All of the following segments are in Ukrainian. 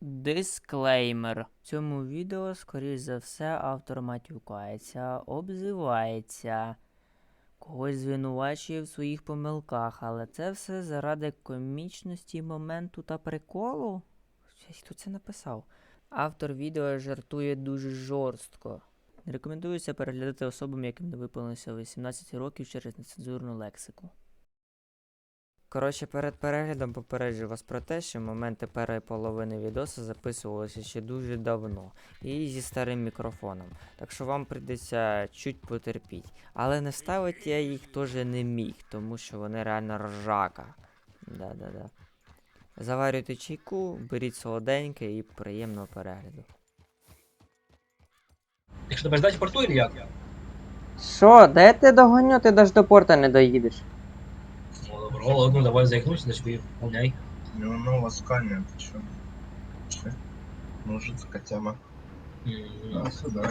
Дисклеймер. В цьому відео, скоріш за все, автор матюкається, обзивається, когось звинувачує в своїх помилках, але це все заради комічності моменту та приколу. Хто це написав? Автор відео жартує дуже жорстко. Не рекомендується переглядати особам, яким не виповнилося 18 років через нецензурну лексику. Коротше, перед переглядом попереджу вас про те, що моменти першої половини відосу записувалися ще дуже давно і зі старим мікрофоном. Так що вам прийдеться чуть потерпіть. Але не вставити я їх теж не міг, тому що вони реально ржака. Да-да-да. Заварюйте чайку, беріть солоденьке і приємного перегляду. Якщо тебе ждать в порту як? Що, де я тебе догоню, ти навіть до порта не доїдеш. Ну, добро, ладно, давай заикнусь, значит, выполняй. Ну, ну, ласкание, ты чё? Че? Мужицкая тема. М, А, сюда.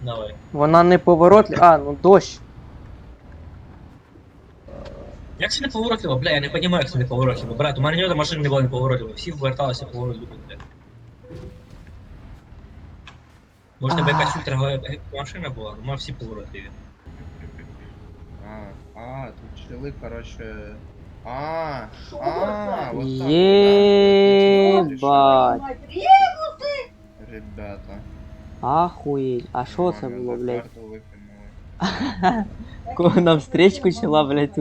Давай. Вона не поворотлива. А, ну дощ. Як це не поворотливо, бля, я не понимаю, як це не поворотливо. Брат, у мене ніде машин не було не поворотливо. Всі вверталися поворотливо, бля. Може, тебе Ах. якась ультра машина була, ну, всі поворотливі. А, а, тут челы, короче... А, а, вот так. Єбать. да. Ребята. Ахуєть. А що це нормально, було, за блядь? карту выкинули. Кого нам встречку чела, блядь,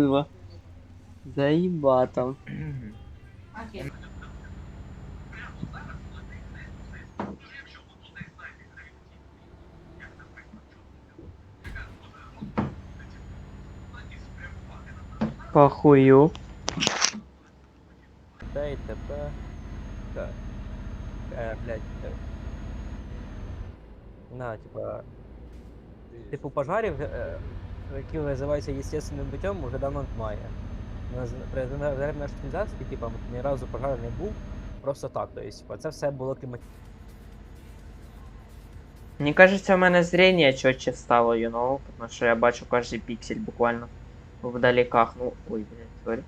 тут? Заїбатом. Похую. Дай ТП. Так. Е, блядь. е. На, типа. Типу пожарів, е, які називаються естественним путем, уже давно немає. При зарядній організації, типа, ні разу пожару не був. Просто так, то есть, типа, це все було кліматично. Мені кажеться, в мене зрення чотче стало, you know, тому що я бачу кожен піксель буквально вдаліках. Ну, ой, блядь, сорі.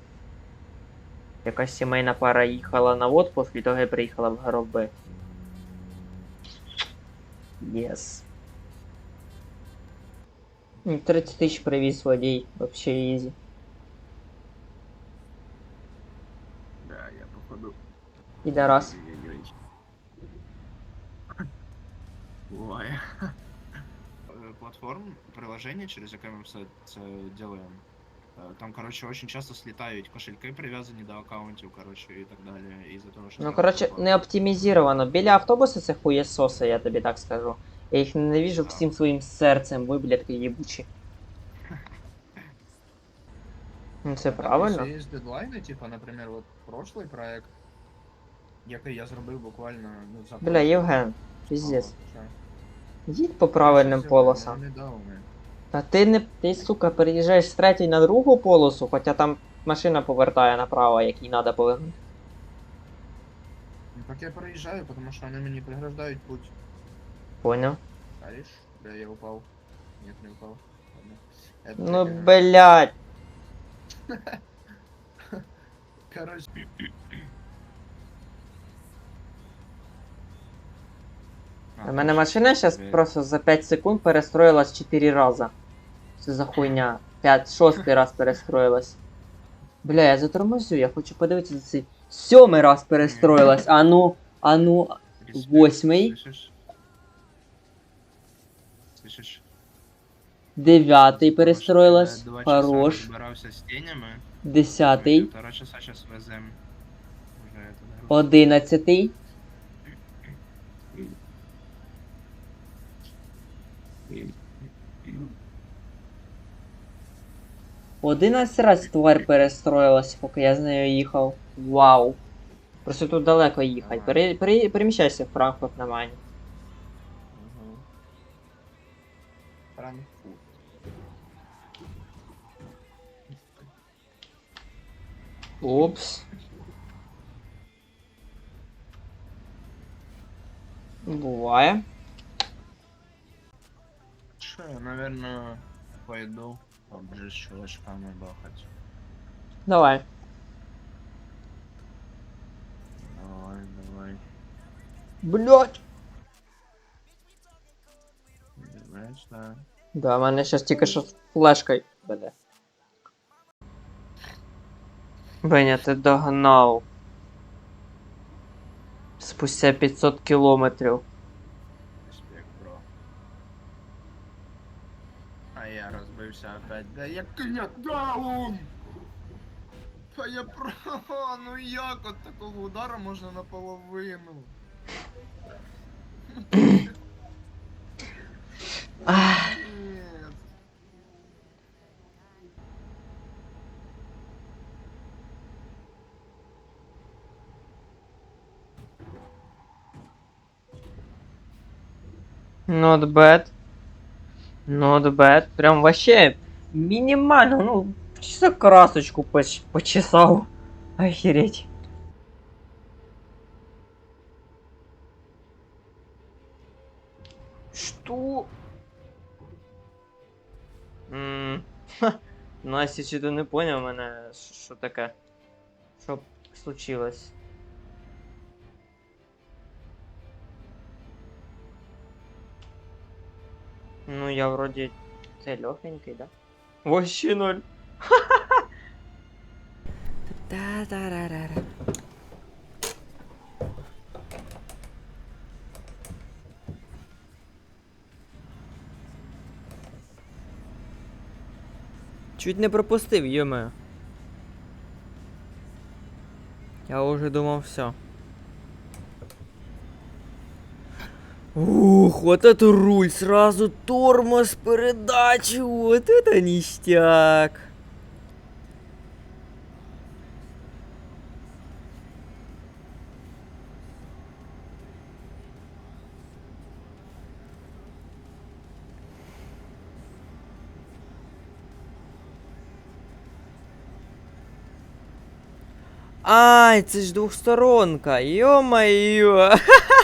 Якась сімейна пара їхала на отпуск, і того приїхала в гроби. Єс. М, 30 тисяч привіз водій, вообще ізі. Да, я походу. Підарас. Бывает. Э, Платформ, приложение, через яке ми все це делаем. Э, Там, короче, очень часто слітають кошельки, прив'язані до аккаунтів, короче, і так далі. Із-за того, що Ну, там коротше, не оптимізовано. Біля автобуса це хуєсоси, я тобі так скажу. Я їх ненавижу всім своїм серцем, ви, блядки, їбучі. Ну, це правильно. Є дедлайни, типа, наприклад, от прошлий проект, який я зробив буквально, ну, за Бля, Євген, піздець. Що? Їдь по правильним Що, полосам. Не дав. Та ти не. Ти, сука, переїжджаєш з третьої на другу полосу, хоча там машина повертає направо, як їй треба повернути. Ну, так я переїжджаю, тому що вони мені преграждають путь. Поняв? Алиш? Бля, я упав. Нет, не упав. Ладно. Это Ну, таке. блядь. Короче. У мене машина зараз просто за 5 секунд перестроїлась 4 рази. Це за хуйня. 5, 6 раз перестроїлась. Бля, я затормозю, я хочу подивитися за цей. Сьомий раз перестроїлась. А ну, а ну. респект, восьмий. Слышиш? Слышиш? Дев'ятий Тому що перестроїлась. я два часа Хорош. розбирався з тенями. Десятий. Півтора часа зараз везем. Уже это, груз. Одинадцятий. Одинадцять раз тварь перестроїлась, поки я з нею їхав. Вау. Просто тут далеко їхати. Пере, пере, переміщайся в Франкфурт на. Франкфурт. Упс. Буває. Лучше я, наверное, пойду поближе с чувачками бахать. Давай. Давай, давай. Блять! Знаешь, да. Да, в мене сейчас тільки що з флешкою буде. Беня, ти догнав. Спустя 500 километров. Я розбився опять. Да я даун! Та я про... Ну як от такого удару можна наполовину? Нет. not bad. Not bad. Прям вообще мінімально, ну, чисто красочку поч- почесав. Охереть. Что? Настя, ти не поняв мене, що таке? Що случилось? Ну, я вроде це легенький, да? Вообще ноль. Та-та-ра-ра-ра. Чуть не пропустив, йоме. Я уже думал все. Ух, вот это руль, сразу тормоз, передачу, вот это ништяк. Ай, це ж двохсторонка, йо-моє.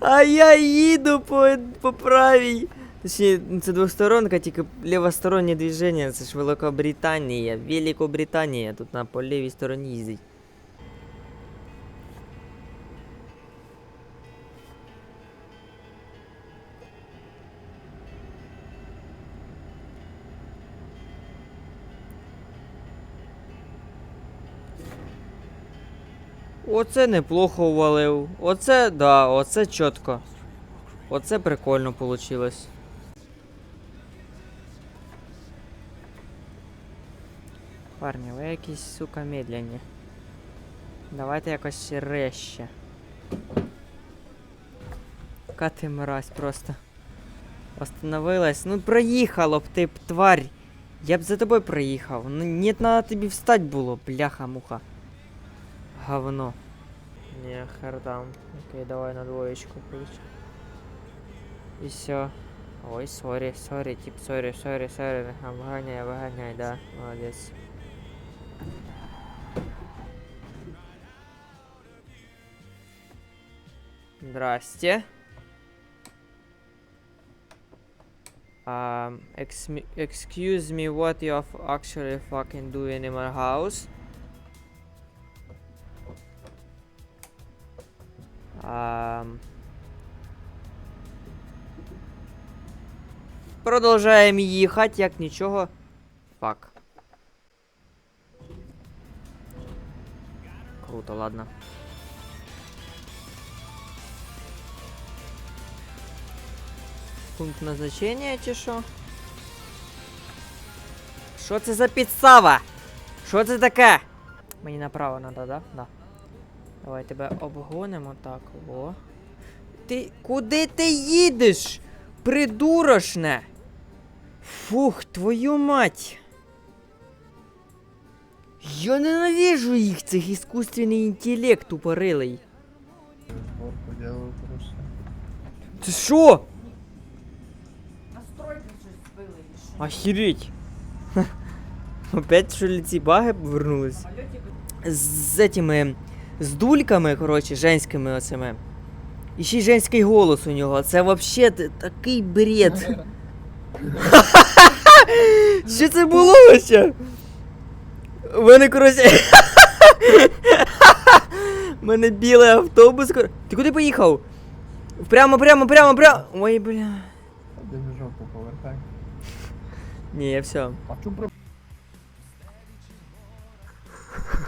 А я їду по, по правій. Точніше, це двосторонка, тільки лівостороннє движення, це ж Великобританія, Великобританія, тут на по лівій стороні їздить. Оце неплохо ввалив. Оце, да, оце чітко. Оце прикольно получилось. Парні, ви якісь, сука, медленні. Давайте якось резче. Яка ти мразь просто. Остановилась. Ну проїхало б ти тварь. Я б за тобою проїхав. Ну, не надо тобі встать було, бляха-муха. Говно. Не, хардам. Окей, давай на двоечку ключ. И все. Ой, сори, сори, тип, сори, сори, сори. Выгоняй, выгоняй, да. Молодец. Здрасте. Um, excuse me, what you f- actually fucking doing in my house? Продовжаємо їхати, як нічого. Фак. Круто, ладно. Пункт назначення чи що? Що це за підстава? Що це таке? Мені направо надо, да? Да. Давай тебе обгонимо так. О. Ти. Куди ти їдеш? Придурошне! Фух, твою мать! Я ненавижу їх, цих іскусственний інтелект упорилий. Фотку делаю просто. Це що? Охереть. Ха. Опять що ли ці баги повернулись? З этими. З дульками, коротше, женськими оцими. І ще й женський голос у нього. Це вообще такий бред. Що це було ще? У мене, коротше. мене білий автобус. Ти куди поїхав? Прямо, прямо, прямо, прямо. Ой, бля. Жопу повертай. Ні, я все. А чому про...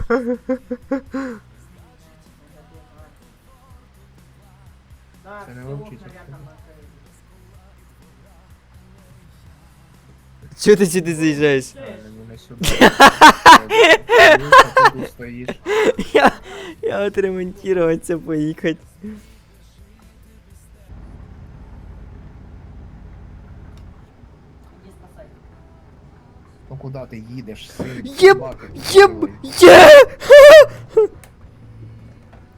Це не вам читер. Чого ти сюди заїжджаєш? Я, я отремонтироваться поїхати. Ну куда ти їдеш? Єб! Єб! Єб!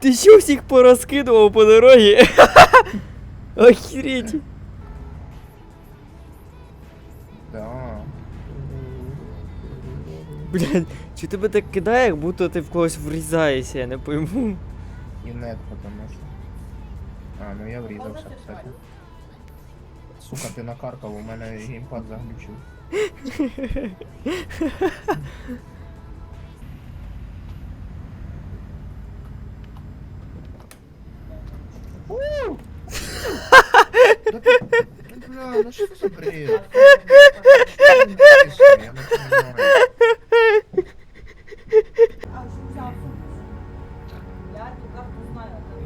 Ти що всіх порозкидував по дорозі? Охереть. Да. Блядь, чи тебе так кидає, як будто ти в когось врізаєшся, я не пойму. І нет, потому що. А, ну я врізався, кстати. Сука, ти накаркав, у мене геймпад заглючив. Да ты- ну, Бля, ну что за.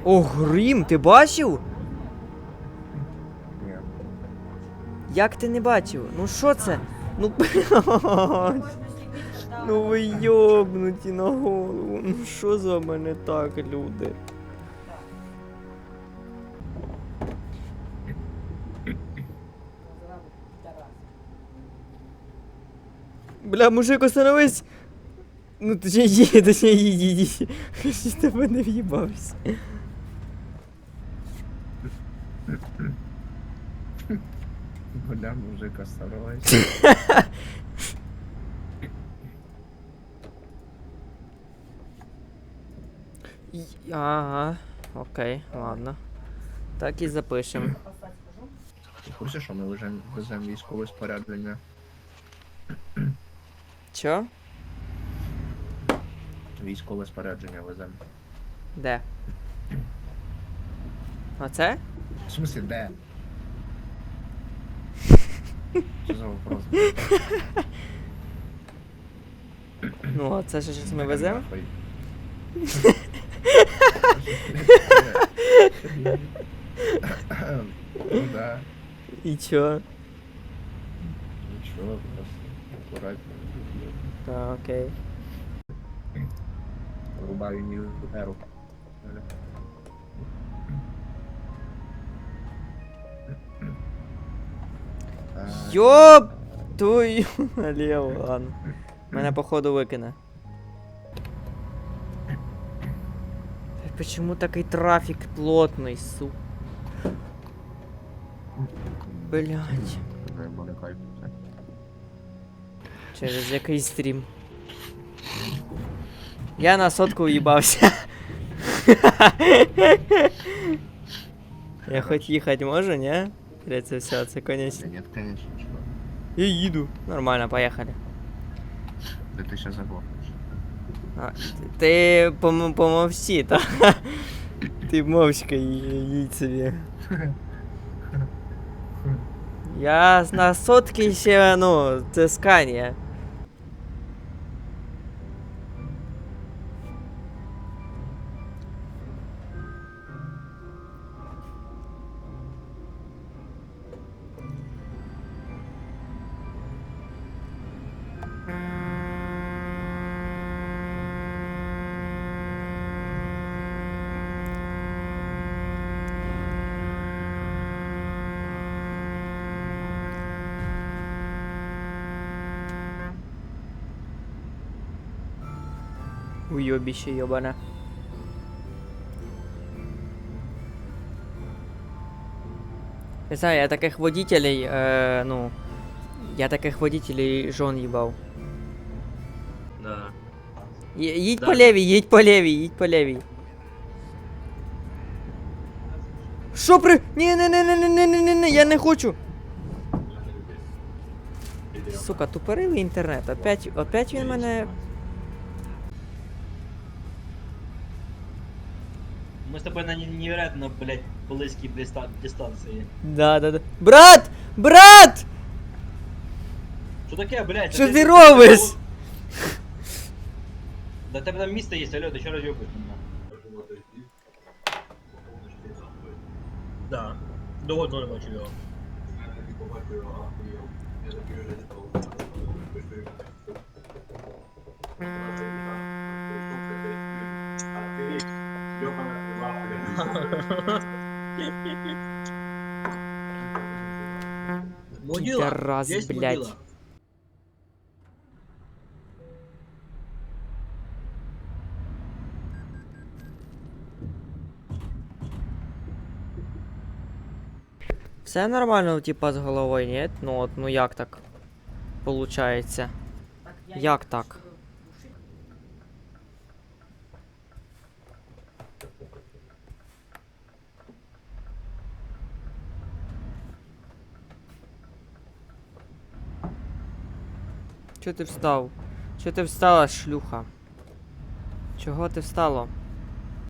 О, грім, ти бачив? Ні. Як ти не бачив? Ну що це? Ну. Ну ви йобнуті на голову. Ну що за мене так, люди? Бля, мужик, остановись! Ну точніше, точніше, їдь, їдь. Щось тебе не в'їбався. Бля, мужик. Й- Ага, окей, ладно. Так і запишемо. Ти в курсі, що ми веземо везем військове спорядження? Чо? Військове спорядження веземо. Де? Оце? В смысле, де? Що за вопрос? Ну, а це що щось ми веземо? Нахуй. Ну да, І чо? нічого, просто акуратно. А, окей. Врубаю нью эру. Йоп! Твою налево, ладно. Меня походу викине. Почему такой трафик плотный, су? Блять. Через який стрім. Я на сотку уїбався. Я хоч їхати можу, ні? Или це все, це конець. Нет, конечно, чувак. Я їду. Нормально, поїхали. Да ты сейчас заглохнешь. А, ти пом помовчи, та? Ти мовчка ї- їдь собі. Я з- на сотки ще, ну, це сканія. Уйобіще йобане. Не знаю, я таких водителей, е, ну, я таких водителей жон їбав. Да. Ї- Їдь Да. по лівій, їдь по лівій, їдь по лівій. Що при. Ні, ні, ні, ні, ні, ні, ні, ні, ні, я не хочу. Сука, тупорилий інтернет. Опять, опять він мене. Мы с тобой на не- невероятно, блядь, близкій диста- дистанції. Да, да, да. Брат! Брат! Що таке, блядь? Що Та ти робиш? Да тебе там місце є, алло, ти що роз'єбуєш мене? Да. Довго не бачив його. Могила. Пидорас, Есть блядь. могила. Все нормально, типа, з головою, ні? Ну от, ну як так? Получається. Як так? Чого ти встав? Чого ти встала, шлюха? Чого ти встала?